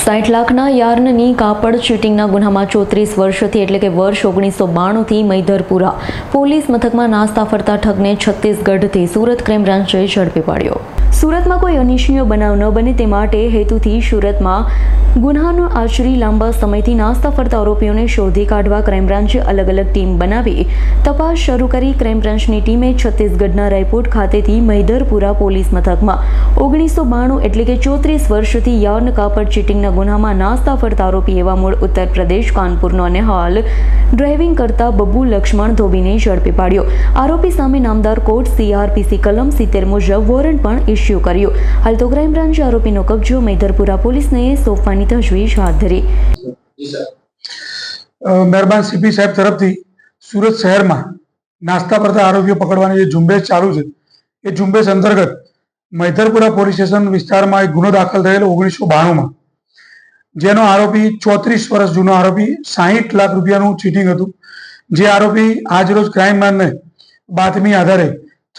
સાઠ લાખના યાર્નની કાપડ ચીટિંગના ગુનામાં ચોત્રીસ વર્ષથી એટલે કે વર્ષ ઓગણીસો બાણુંથી મૈધરપુરા. પોલીસ મથકમાં નાસ્તા ફરતા ઠગને છત્તીસગઢથી સુરત ક્રાઇમ બ્રાન્ચે ઝડપી પાડ્યો. સુરતમાં કોઈ અનિચ્છનીય બનાવ ન બને તે માટે હેતુથી સુરતમાં ગુનાનો આચરી લાંબા સમયથી નાસ્તા ફરતા આરોપીઓને શોધી કાઢવા ક્રાઇમ બ્રાન્ચે અલગ અલગ ટીમ બનાવી. તપાસ શરૂ કરી ક્રાઇમ બ્રાન્ચની ટીમે છત્તીસગઢના રાયપોર્ટ ખાતેથી મૈધરપુરા પોલીસ મથકમાં ઓગણીસો બાણું એટલે કે ચોત્રીસ વર્ષથી યાર્ન કાપડ ચીટિંગના ગુનામાં નાસ્તા ફરતા આરોપી એવા મૂળ ઉત્તર પ્રદેશ, કાનપુરનો અને હાલ ડ્રાઇવિંગ કરતા બબ્બુ લક્ષ્મણ ધોબીને ઝડપી પાડ્યો. આરોપી સામે નામદાર કોર્ટ, સીઆરપીસી કલમ સિત્તેર મુજબ વોરંટ પણ ઇસ્યુ કર્યું. હાલ તો ક્રાઇમ બ્રાન્ચ આરોપીનો કબજો મૈધરપુરા પોલીસને સોંપવાની તજવીજ હાથ ધરી. મહેરબાન સીપી સાહેબ તરફથી સુરત શહેરમાં નાસ્તા કરતા આરોપીઓ પકડવાની જે ઝુંબેશ ચાલુ છે એ ઝુંબેશ અંતર્ગત મૈધરપુરા પોલીસ સ્ટેશન વિસ્તારમાં એક ગુનો દાખલ થયેલો ઓગણીસો બાણુંમાં. જેનો આરોપી ચોત્રીસ વર્ષ જૂનો આરોપી સાહીઠ લાખ રૂપિયાનું ચીટિંગ હતું. જે આરોપી આજરોજ ક્રાઇમ બ્રાન્ચને બાતમી આધારે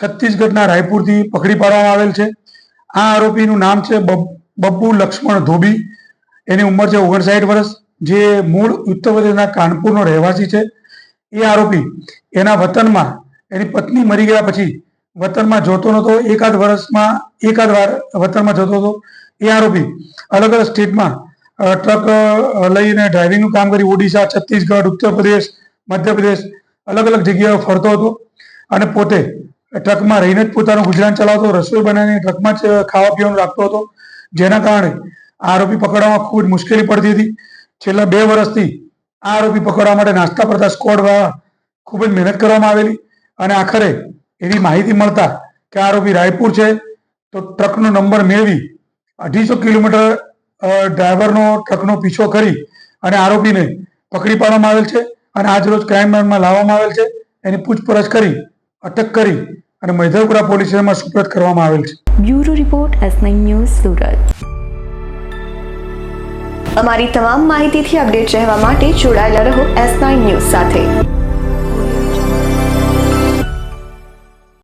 છત્તીસગઢના રાયપુરથી પકડી પાડવામાં આવેલ છે. આ આરોપીનું નામ છે બબ- બબ્બુ લક્ષ્મણ ધોબી. એની ઉંમર છે ઓગણસાઠ વર્ષ. જે મૂળ ઉત્તર પ્રદેશના કાનપુરનો રહેવાસી છે. એ આરોપી એના વતનમાં, એની પત્ની મરી ગયા પછી વતનમાં જોતો નહોતો. એકાદ વર્ષમાં, એકાદ વાર વતનમાં જતો હતો. એ આરોપી અલગ અલગ સ્ટેટમાં ટ્રક લઈને ડ્રાઇવિંગનું કામ કરી ઓડિશા, છત્તીસગઢ ઉત્તર પ્રદેશ મધ્યપ્રદેશ અલગ અલગ જગ્યાએ ફરતો હતો. અને પોતે ટ્રકમાં રહીને જ પોતાનું ગુજરાન ચલાવતો, રસોઈ બનાવીને ટ્રકમાં જ ખાવા પીવાનું રાખતો હતો. જેના કારણે આરોપી પકડવામાં ખૂબ જ મુશ્કેલી પડતી હતી. છેલ્લા બે વર્ષથી આ આરોપી પકડવા માટે નાસ્તા પડતા સ્કોડ દ્વારા ખૂબ જ મહેનત કરવામાં આવેલી અને આખરે એવી માહિતી મળતા કે આરોપી રાયપુર છે, તો ટ્રકનો નંબર મેળવી અઢીસો કિલોમીટર ડ્રાઈવરનો ટ્રકનો પીછો કરી અને આરોપીને પકડી પાડવામાં આવેલ છે અને આજ રોજ ક્રાઇમ બ્રાન્ચમાં લાવવામાં આવેલ છે. એની પૂછપરછ કરી અટક કરી અને મૈધવપુરા પોલીસ સ્ટેશનમાં સુપ્રત કરવામાં આવેલ છે. Bureau report S news Surat. અમારી તમામ માહિતીથી અપડેટ રહેવા માટે જોડાયેલા રહો એસ ન્યૂઝ સાથે.